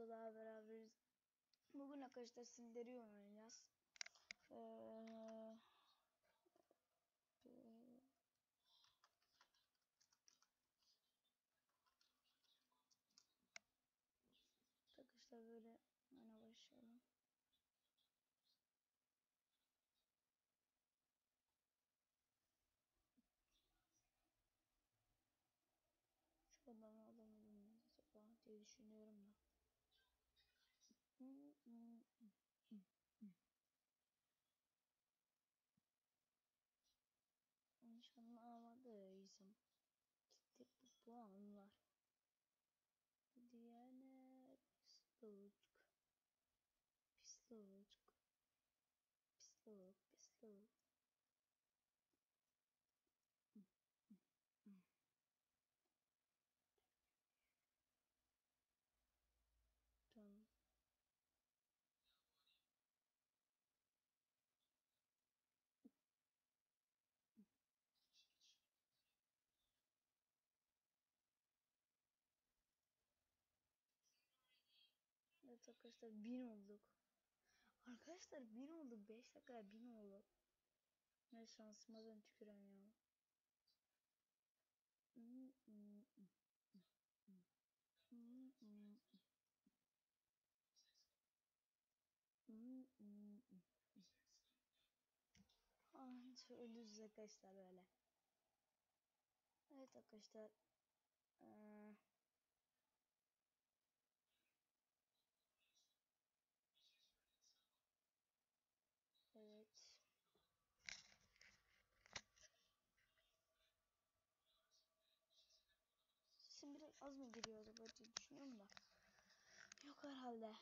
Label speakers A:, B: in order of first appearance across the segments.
A: videomuzda daha beraberiz. Bugün arkadaşlar Sildiriyor oynayacağız. Ee, böyle oyuna başlayalım. Şu adamı alamadım mı acaba diye düşünüyorum da. Yanlış anlamadıysam gitti bu puanlar. Diyanet pisluk pisluk Evet arkadaşlar bin olduk. Arkadaşlar bin olduk. 5 dakikaya bin olduk. Ne şansıma ben tükürem ya. Hmm. Ah, söylüyoruz arkadaşlar böyle. Evet arkadaşlar. Ee, evet. Sesim biraz az mı geliyor acaba diye düşünüyorum da. Yok herhalde.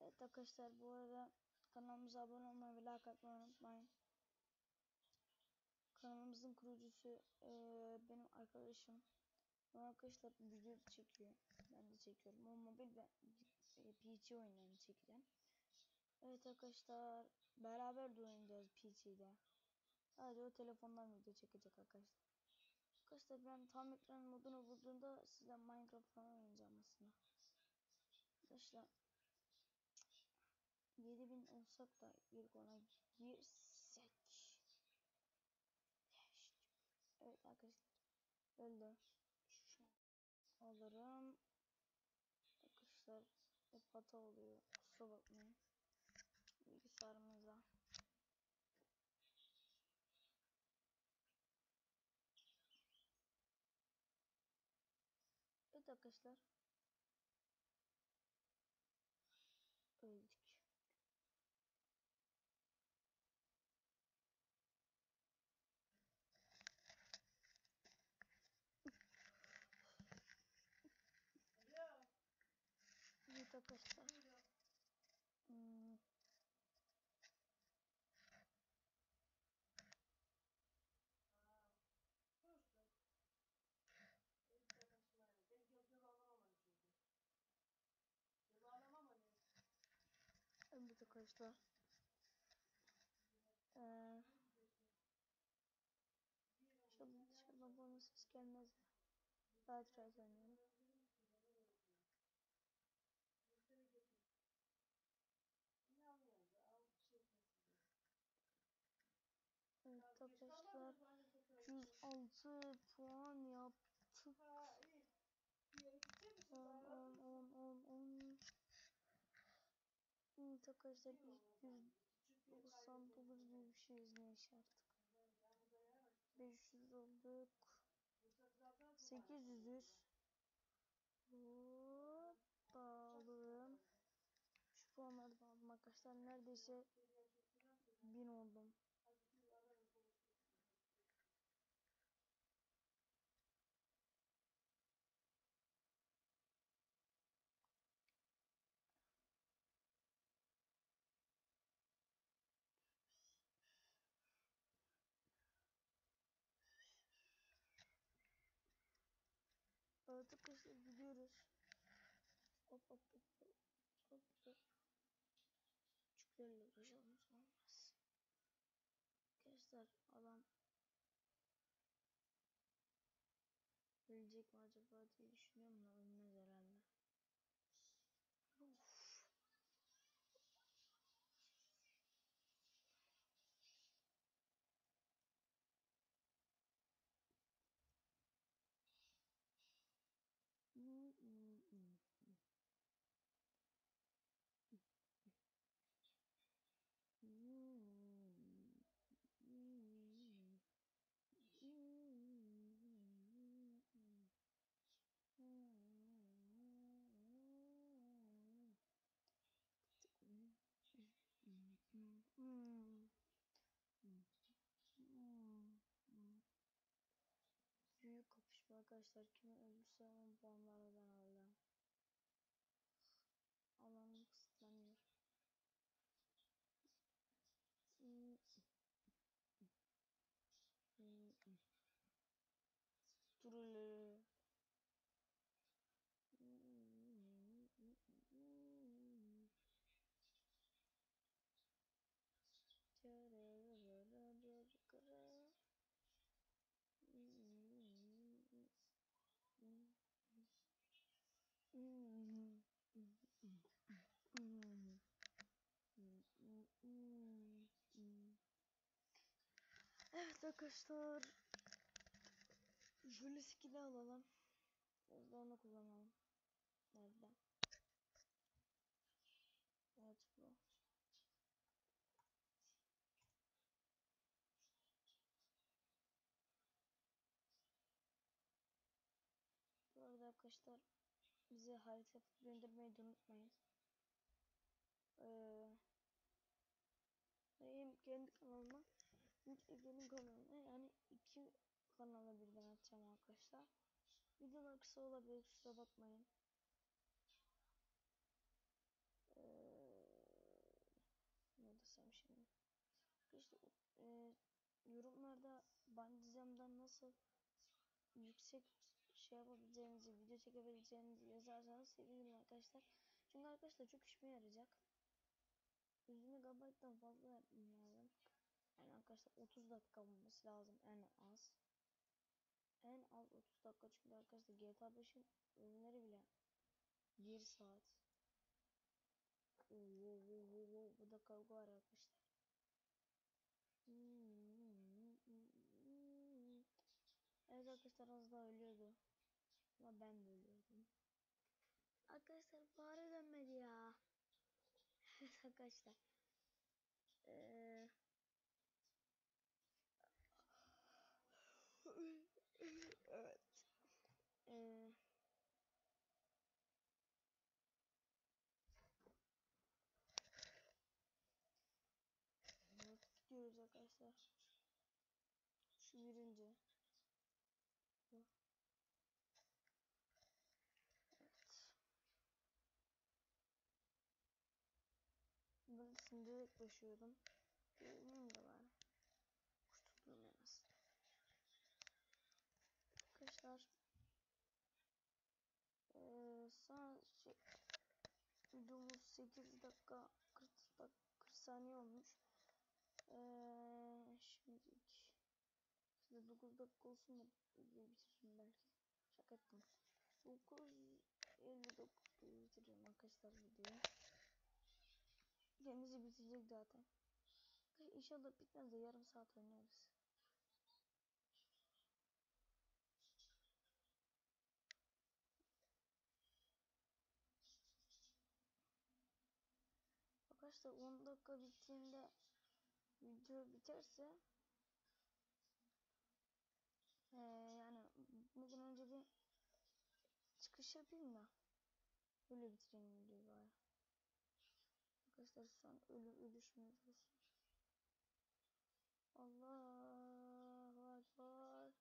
A: Evet arkadaşlar bu arada kanalımıza abone olmayı ve like atmayı unutmayın. Kanalımızın kurucusu e, benim arkadaşım. O arkadaşlar video çekiyor. Ben de çekiyorum. O mobil ben PC oyunlarını çekeceğim. Evet arkadaşlar beraber de oynayacağız PC'de. Sadece o telefondan video çekecek arkadaşlar. Arkadaşlar ben tam ekran modunu bulduğumda sizle Minecraft falan oynayacağım aslında. Arkadaşlar 7000 olsak da ilk ona girsek. Evet arkadaşlar öldü. Alırım. Arkadaşlar hep hata oluyor. Kusura bakmayın. Bilgisayarımıza. Evet arkadaşlar. Öldük. Evet arkadaşlar. Arkadaşlar. Ee, inşallah dışarıdan bana ses gelmez. Rahat rahat oynayalım. Evet arkadaşlar 106 puan yaptık. 10 10 10 10 10 Evet arkadaşlar ilk 199 gibi bir şeyiz neyse artık. 500 olduk. 800'üz. Hoppa alalım. Şu puanları da aldım arkadaşlar. Neredeyse 1000 oldum. Evet arkadaşlar gidiyoruz. Hop hop hop hop hop hop. Küçüklerle uğraşalım olmaz. Arkadaşlar adam ölecek mi acaba? Bilmiyorum da ölmez arkadaşlar. Kim ölürse onun puanlarla Evet arkadaşlar. Şöyle skill'i alalım. Biraz da onu kullanalım. Nerede? Evet bu. Bu arada arkadaşlar bize harita göndermeyi de unutmayın. Ee, hem kendi kanalıma Ege'nin kanalına yani iki kanala birden atacağım arkadaşlar. Videolar kısa olabilir kusura bakmayın. Ee, ne desem şimdi. İşte e, yorumlarda bandizemden nasıl yüksek şey yapabileceğinizi, video çekebileceğinizi yazarsanız sevinirim arkadaşlar. Çünkü arkadaşlar çok işime yarayacak. 100 MB'dan fazla yapmam. Yani arkadaşlar 30 dakika olması lazım en az. En az 30 dakika çünkü arkadaşlar GTA 5'in oyunları bile 1 saat. Oo, oo, oo, oo, bu da kavga var arkadaşlar. Evet arkadaşlar az daha ölüyordu. Ama ben de ölüyordum. Arkadaşlar fare dönmedi ya. Evet arkadaşlar. Ee... evet. Ee... Evet, gidiyoruz arkadaşlar. Şu birinci. Evet. Ben sindirerek başlıyordum. Bilmiyorum da var. Kurtuldum en az. Arkadaşlar. Ee, sonra şey, videomuz 8 dakika 40 dakika 40 saniye olmuş. Ee, şimdilik size 9 dakika olsun videoyu bitiririm belki. Şaka ettim. 9.59 bitiriyorum arkadaşlar videoyu. Kendisi bitecek zaten. İnşallah bitmez de yarım saat oynarız. Arkadaşlar 10 dakika bittiğinde video biterse ee, yani bitmeden önce bir çıkış yapayım da öyle bitireyim videoyu bari. Arkadaşlar şu an ölü ölüşmüyoruz. Allah Ekber.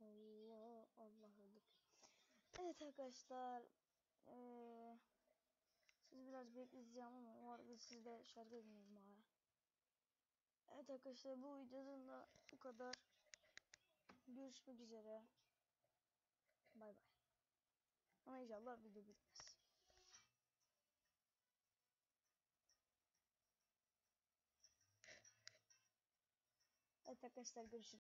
A: Allah Allah öldük. Evet arkadaşlar. Ee, siz biraz bekleyeceğim ama arada siz de şarkı dinleyin. Evet arkadaşlar bu videodan da bu kadar. Görüşmek üzere. Bay bay. Ama inşallah video bitmez. Evet arkadaşlar görüşürüz.